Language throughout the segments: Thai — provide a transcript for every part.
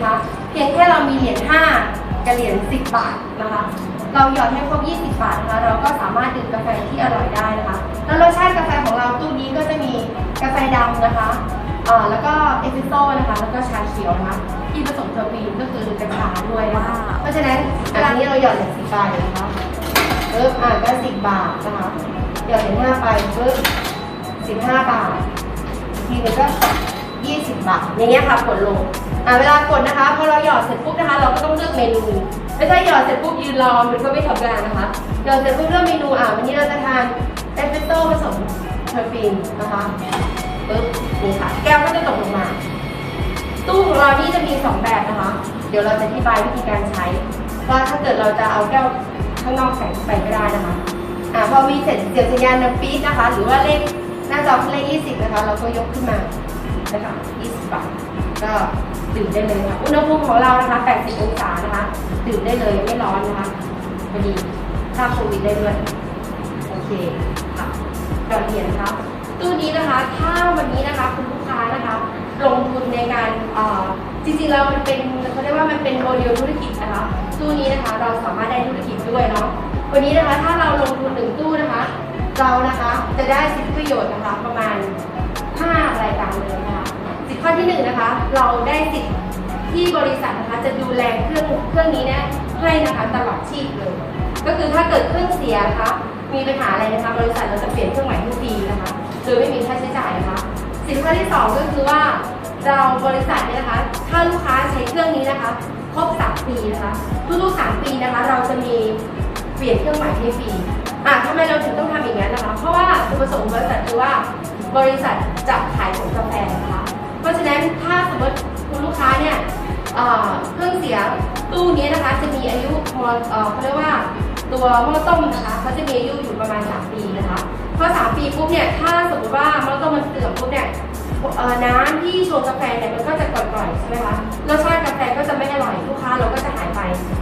นะคะ เพียงแค่เรามีเหรียญ5กับเหรียญ10 บาทนะคะ เราหยอดให้ครบ 20 บาทนะคะ เราก็สามารถดื่มกาแฟที่อร่อยได้นะคะ แล้วรสชาติกาแฟของเราตู้นี้ก็จะมีกาแฟดำนะคะแล้วก็เอสเปรสโซ่นะคะ แล้วก็ชาเขียวนะคะ ที่ผสมคาเฟอีนก็คือกัญชาด้วยนะคะเพราะฉะนั้นเวลานี้เราหยอดเหรียญ10บาทนะคะปึ๊บอ่าก็10 บาทนะคะหยอดเหรียญ5ไปปึ๊บ15 บาท ทีนึงก็ 20 บาทอย่างเงี้ยค่ะกดลงอ่าเวลากดนะคะพอเราหยอดเสร็จปุ๊บนะคะ เราก็ต้องเลือกเมนูไม่ใช่หยอดเสร็จปุ๊บยืนรอมันก็ไม่ทำงานนะคะหยอดเสร็จปุ๊บเลือกเมนูอ่าวันนี้เราจะทานเอสเปรสโซ่ผสมคาเฟอีนนะคะปึ๊บนี่ค่ะ แก้วก็จะตกลงมา ตู้ของเรานี่จะมี 2 แบบนะคะ เดี๋ยวเราจะอธิบายวิธีการใช้ว่าถ้าเกิดเราจะเอาแก้วข้างนอกใส่ไปไม่ได้นะคะอ่าพอมีเสร็จเสียงสัญญาณดังปี๊ดนะคะ หรือว่าเลขหน้าจอเลข20 นะคะ เราก็ยกขึ้นมา นะคะ20บาทก็ดื่มได้เลยค่ะ อุณหภูมิของเรานะคะ 80 องศานะคะ ดื่มได้เลยไม่ร้อนนะคะพอดีฆ่าโควิดได้ด้วย โอเคค่ะก่อนเรียนนะคะตู้นี้นะคะ ถ้าวันนี้นะคะคุณลูกค้านะคะ ลงทุนในการอ่อจริงๆแล้วมันเป็นเขาเรียกว่ามันเป็นโมเดลธุรกิจนะคะ ตู้นี้นะคะเราสามารถได้ธุรกิจด้วยเนาะ วันนี้นะคะถ้าเราลงทุนหนึ่งตู้นะคะ เรานะคะจะได้สิทธิประโยชน์นะคะประมาณ 5 รายการเลยนะคะสิทธิข้อที่หนึ่งนะคะ เราได้สิทธิ์ที่บริษัทนะคะจะดูแลเครื่องเครื่องนี้เนี่ยให้นะคะตลอดชีพเลย ก็คือถ้าเกิดเครื่องเสียนะคะมีปัญหาอะไรนะคะบริษัทเราจะเปลี่ยนเครื่องใหม่ทุกปีนะคะ โดยไม่มีค่าใช้จ่ายนะคะ สินค้าที่สองก็คือว่าเราบริษัทเนี่ยนะคะ ถ้าลูกค้าใช้เครื่องนี้นะคะ ครบสามปีนะคะทุกๆสามปีนะคะ เราจะมีเปลี่ยนเครื่องใหม่ให้ฟรีอะทำไมเราถึงต้องทำอย่างนั้นนะคะ เพราะว่าจุดประสงค์บริษัทคือว่า บริษัทจะขายผงกาแฟนะคะ เพราะฉะนั้นถ้าสมมติคุณลูกค้าเนี่ยเครื่องเสียตู้นี้นะคะจะมีอายุพอเอ่อเขาเรียกว่าตัวหม้อต้มนะคะเขาจะมีอายุอยู่ประมาณ 3 ปีนะคะพอ3ปีปุ๊บเนี่ยถ้าสมมติว่าหม้อต้มมันเสื่อมปุ๊บเนี่ยน้ำที่ชงกาแฟเนี่ยมันก็จะกร่อยๆใช่ไหมคะรสชาติกาแฟก็จะไม่อร่อยลูกค้าเราก็จะหายไป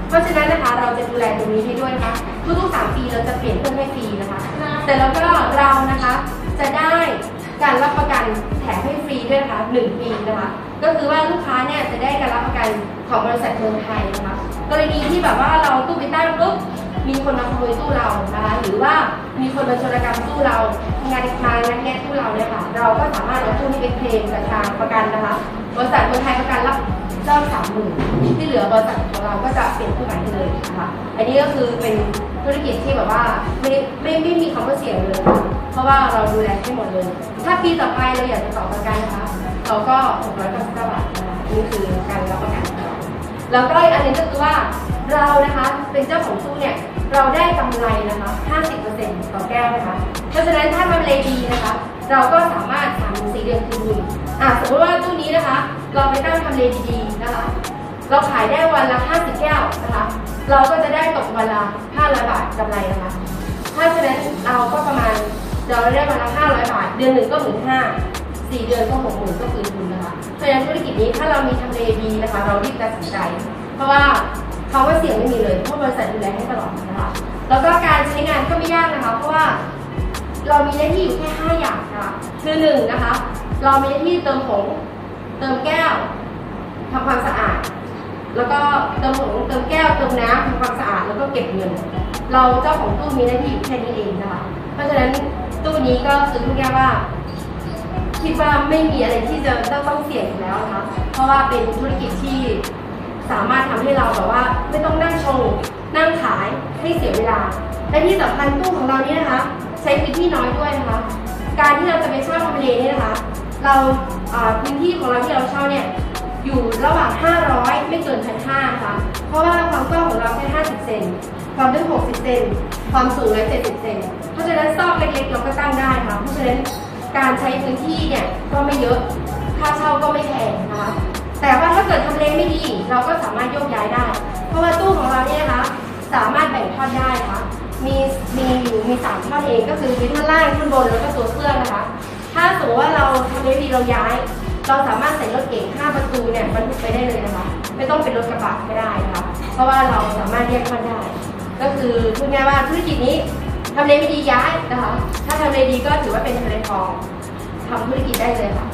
เพราะฉะนั้นนะคะเราจะดูแลตรงนี้ให้ด้วยนะคะทุกๆ3ปีเราจะเปลี่ยนเครื่องให้ฟรีนะคะ แต่แล้วก็เรานะคะจะได้ การรับประกันแถมให้ฟรีด้วยนะคะ1ปีนะคะก็คือว่าลูกค้าเนี่ยจะได้การรับประกันของบริษัทเมืองไทยนะคะกรณีที่แบบว่าเราตู้ไปตั้งปุ๊บมีคนมาขโมยตู้เรานะคะหรือว่ามีคนมาโจรกรรมตู้เรางานมางัดแงะตู้เราเนี่ยค่ะเราก็สามารถเอาตู้นี้ไปเคลมกับทางประกันนะคะบริษัทเมืองไทยประกันรับ รอบสามหมื่นที่เหลือบริษัทของเราก็จะเปลี่ยนตู้ใหม่เลยนะคะอันนี้ก็คือเป็นธุรกิจที่แบบว่าไม่ไม่ไม่มีคำว่าเสี่ยงเลย เพราะว่าเราดูแลให้หมดเลย ถ้าปีต่อไปเราอยากจะต่อประกันนะคะเราก็699บาทนี่คือการรับประกันของเราแล้วก็อีกอันนึงก็คือว่าเรานะคะเป็นเจ้าของตู้เนี่ยเราได้กำไรนะคะ 50%ต่อแก้วนะคะ เพราะฉะนั้นถ้าทำเลดีนะคะ เราก็สามารถทำสี่เดือนคืนทุนอะสมมติว่าตู้นี้นะคะ เราไปตั้งทำเลดีๆนะคะ เราขายได้วันละ 50 แก้วนะคะ เราก็จะได้ตกวันละ500 บาทกำไรนะคะ ถ้าฉะนั้นเราก็ประมาณเราได้วันละ500 บาท เดือนหนึ่งก็หมื่นห้าสี่เดือนก็หกหมื่นก็คืนทุนนะคะ เพราะฉะนั้นธุรกิจนี้ถ้าเรามีทำเลดีนะคะ เรารีบตัดสินใจ เพราะว่าคำว่าเสี่ยงไม่มีเลยเพราะบริษัทดูแลให้ตลอดนะคะ แล้วก็การใช้งานก็ไม่ยากนะคะ เพราะว่าเรามีหน้าที่อยู่แค่ 5 อย่างนะคะคือหนึ่งนะคะ เรามีหน้าที่เติมผง เติมแก้วทำความสะอาด แล้วก็เติมผงเติมแก้วเติมน้ำทำความสะอาดแล้วก็เก็บเงิน เราเจ้าของตู้มีหน้าที่แค่นี้เองนะคะเพราะฉะนั้นตู้นี้ก็คือพูดง่ายๆว่าคิดว่าไม่มีอะไรที่จะต้องต้องเสี่ยงอยู่แล้วนะคะเพราะว่าเป็นธุรกิจที่สามารถทำให้เราแบบว่า ไม่ต้องนั่งชงนั่งขายให้เสียเวลา และที่สำคัญตู้ของเรานี่นะคะ ใช้พื้นที่น้อยด้วยนะคะ การที่เราจะไปเช่าทำเลนี่นะคะ เราพื้นที่ของเราที่เราเช่าเนี่ยอยู่ระหว่าง 500 ไม่เกิน 1,500นะคะเพราะว่าความกว้างของเราแค่ 50 เซน ความลึก 60 เซน ความสูง170 เซน เพราะฉะนั้นซอกเล็กๆเราก็ตั้งได้ค่ะ เพราะฉะนั้นการใช้พื้นที่เนี่ยก็ไม่เยอะ ค่าเช่าก็ไม่แพงนะคะ แต่ว่าถ้าเกิดทำเลไม่ดีเราก็สามารถโยกย้ายได้ เพราะว่าตู้ของเราเนี่ยนะคะสามารถแบ่งทอนได้นะคะมีมีอยู่มีสามท่อนเองก็คือมีท่อนล่างท่อนบนแล้วก็ตัวเครื่องนะคะ มติว่าเราทำได้ดีเราย้าย เราสามารถใส่รถเก๋ง5ประตูเนี่ยบรรทุกไปได้เลยนะคะ ไม่ต้องเป็นรถกระบะก็ได้นะคะเพราะว่าเราสามารถเรียกมันได้ ก็คือพูดง่ายว่าธุรกิจนี้ทำเลไม่ดีย้ายนะคะ ถ้าทำเลดีก็ถือว่าเป็นทะเลทองทำธุรกิจได้เลยค่ะ